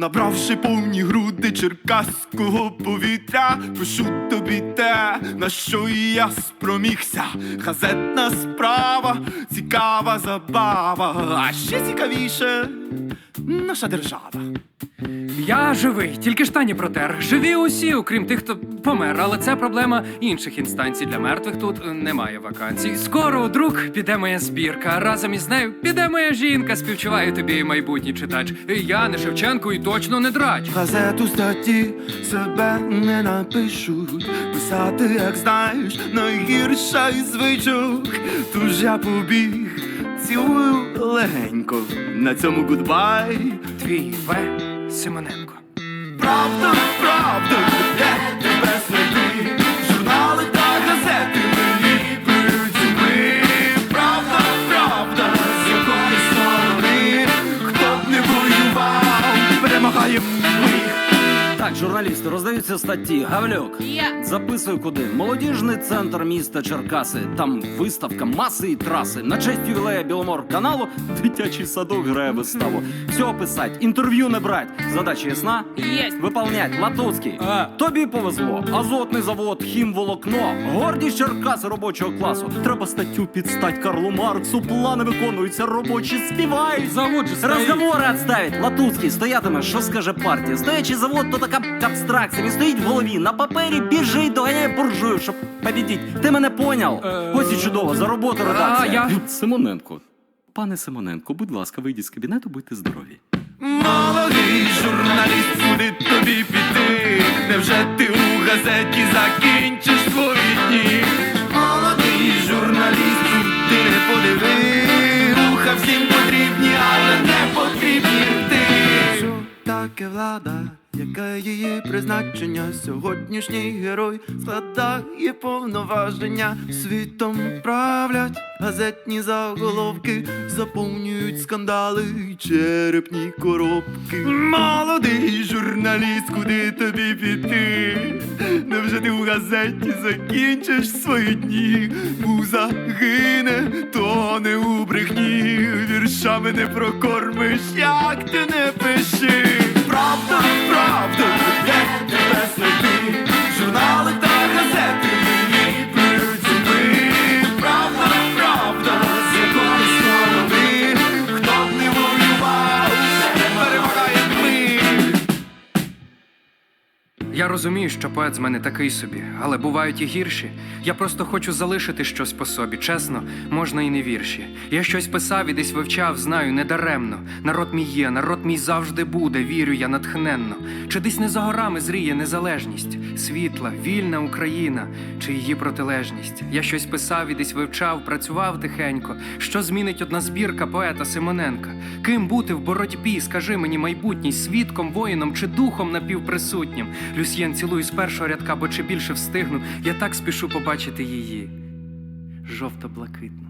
Набравши повні груди черкаського повітря, пишу тобі те, на що і я спромігся. Газетна справа, цікава забава, а ще цікавіше наша держава. Я живий, тільки штані протер. Живі усі, окрім тих, хто помер. Але це проблема інших інстанцій. Для мертвих тут немає вакансій. Скоро у друг піде моя збірка. Разом із нею піде моя жінка. Співчуваю тобі, майбутній читач. Я не Шевченко і точно не драч. Газету статті себе не напишуть. Писати, як знаєш, найгірша із звичок. Тож я побіг, цілую легенько. На цьому гудбай. Твій В. Симоненко. Правда, правда, Так, журналісти, роздаються статті. Гавлюк. Я. Записуй куди. Молодіжний центр міста Черкаси. Там виставка маси і траси. На честь ювілея Біломор каналу дитячий садок грає виставу. Все писать, інтерв'ю не брать. Задача ясна? Єсть. Виповнять Латуцький. А. Тобі повезло. Азотний завод, хімволокно, гордість Черкаси робочого класу. Треба статтю підстать Карлу Марксу. Плани виконуються, робочі співають. Завод же стоїть. Розговори отставить. Латуцький стоятиме, що скаже партія. Стоячий завод то така абстракція. Він стоїть в голові. На папері біжить, доганяє буржую, щоб побідіть. Ти мене поняв? Е, Ось і чудово, за роботу редакція. А, я- Симоненко. Пане Симоненко, будь ласка, вийдіть з кабінету, будьте здорові. Молодий журналіст, куди тобі піти? Невже ти у газеті закінчиш свої дні? Молодий журналіст, ти не подиви, руха всім потрібні, але не потрібні ти. Що таке влада? Яке її призначення? Сьогоднішній герой складає повноваження, світом правлять газетні заголовки, заповнюють скандали, й черепні коробки. Молодий журналіст, куди тобі піти? Невже ти у газеті закінчиш свої дні? Муза гине, тоне у брехні, віршами не прокормиш, як ти не пиши. Я розумію, що поет з мене такий собі, але бувають і гірші. Я просто хочу залишити щось по собі. Чесно, можна і не вірші. Я щось писав і десь вивчав, знаю, недаремно. Народ мій є, народ мій завжди буде, вірю я натхненно. Чи десь не за горами зріє незалежність, світла, вільна Україна, чи її протилежність? Я щось писав і десь вивчав, працював тихенько. Що змінить одна збірка поета Симоненка? Ким бути в боротьбі? Скажи мені, майбутній, свідком, воїном чи духом напівприсутнім? Люсьєн цілую з першого рядка, бо чи більше встигну, я так спішу побачити її. жовто-блакитно.